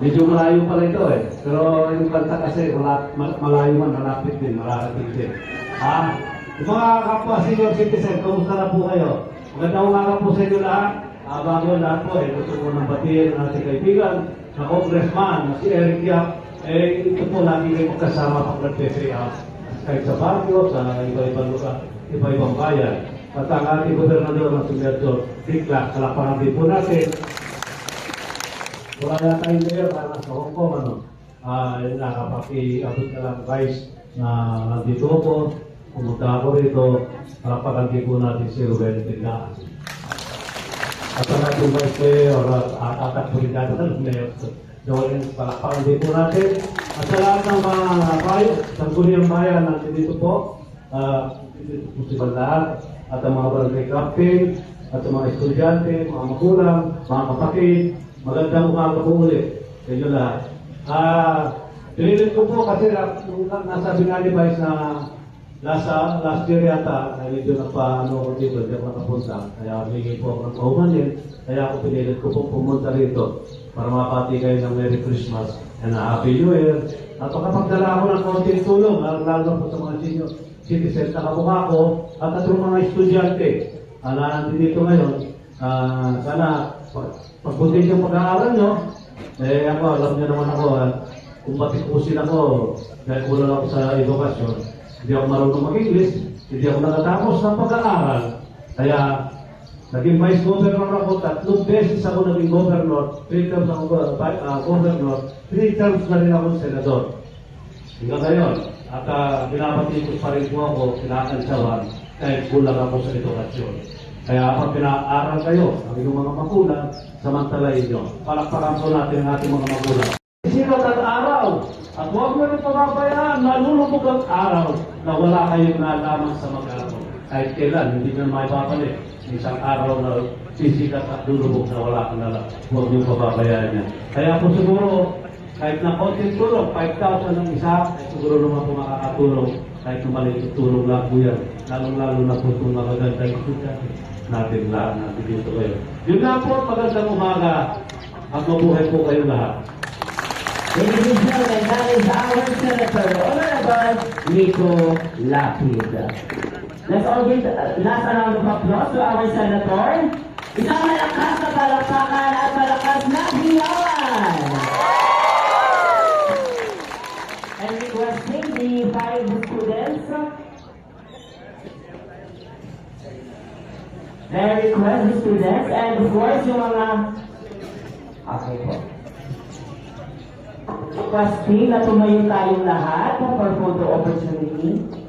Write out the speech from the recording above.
Medyo malayo pala ito eh. Pero yung kanta kasi wala, mal- malayo man, malapit din, mararating din. Ha? Yung mga kapwa senior citizen, kumusta na po kayo? Magandang umaga po sa inyo lahat. Ah, bago lahat po eh, gusto ko nang batiin ang ating kaibigan na congressman si Eric Yap. Eh, ito po lagi kayo magkasama pag nag-PPA out. Kahit sa barrio, sa iba-ibang lugar, iba-ibang bayan. At ang ating gobernador na si Medyo Tikla, kalapangan din po natin. Wala na tayong mayor para sa Hong Kong, ano. Ah, yun, nakapakiabot na lang guys na nandito ako. Pumunta ako rito para paganti po natin si Ruben Tiglaan. At ang ating vice mayor at at atak po rin natin ng mayor. Joel, palakpakan din po natin. At sa lahat ng mga bayo, sangguniang bayan natin dito po, ah, dito po si lahat, at ang mga barangay captain, at ang mga estudyante, mga magulang, mga kapatid, magandang umaga po ulit sa inyo lahat. Ah, pinilit ko po kasi na, nung na- nasabi nga ni Vice na Nasa last year yata, ay medyo nagpaano ako dito, hindi ako nakapunta. Kaya humingi po ako ng paumanin. Kaya ako pinilit ko po pumunta rito para mapati kayo ng Merry Christmas and a Happy New Year. At makapagdala ako ng konting tulong, lalo po sa mga senior citizen na kamukha ko at at mga estudyante ah, na nandito ngayon. Ah, sana pag- pagbutin yung pag-aaral nyo, eh ako, alam niyo naman ako, ah, kung patikusin ako, dahil kulang ako sa edukasyon, hindi ako marunong mag-English, hindi ako nakatapos ng pag-aaral. Kaya, naging vice governor ako, tatlong beses ako naging governor, three terms ako uh, governor, three terms na rin ako senador. Hanggang ngayon, at uh, pinapatikot pa rin po ako, kinakantsawan, kahit kulang ako sa edukasyon. Kaya pag pinaaral kayo, ang inyong mga magulang, samantalayin nyo. Palakpakan po natin ang ating mga magulang. Sikat ang araw, at huwag mo rin pababayaan, nalulubog ang araw na wala kayong nalaman sa mag-araw. Kahit kailan, hindi nyo maipapalik. Isang araw na sisikat at lulubog na wala kang nalaman. Huwag nyo pababayaan yan. Kaya po siguro, kahit na konting tulong, 5,000 ang isa, ay siguro naman po makakatulong. Kahit na maliit tulong lang po yan. Lalong-lalo na po itong magaganda yung estudyante natin lahat natin dito kayo. Yun nga po, magandang umaga at mabuhay po kayo lahat. Ladies and gentlemen, that is our Senator, Honorable Nico Lapid. Let's all give the last round of applause to our Senator. Isang malakas na palakpakan at malakas the five students. May request the students and of course yung mga... Okay po. Requesting na tumayo tayong lahat for photo opportunity.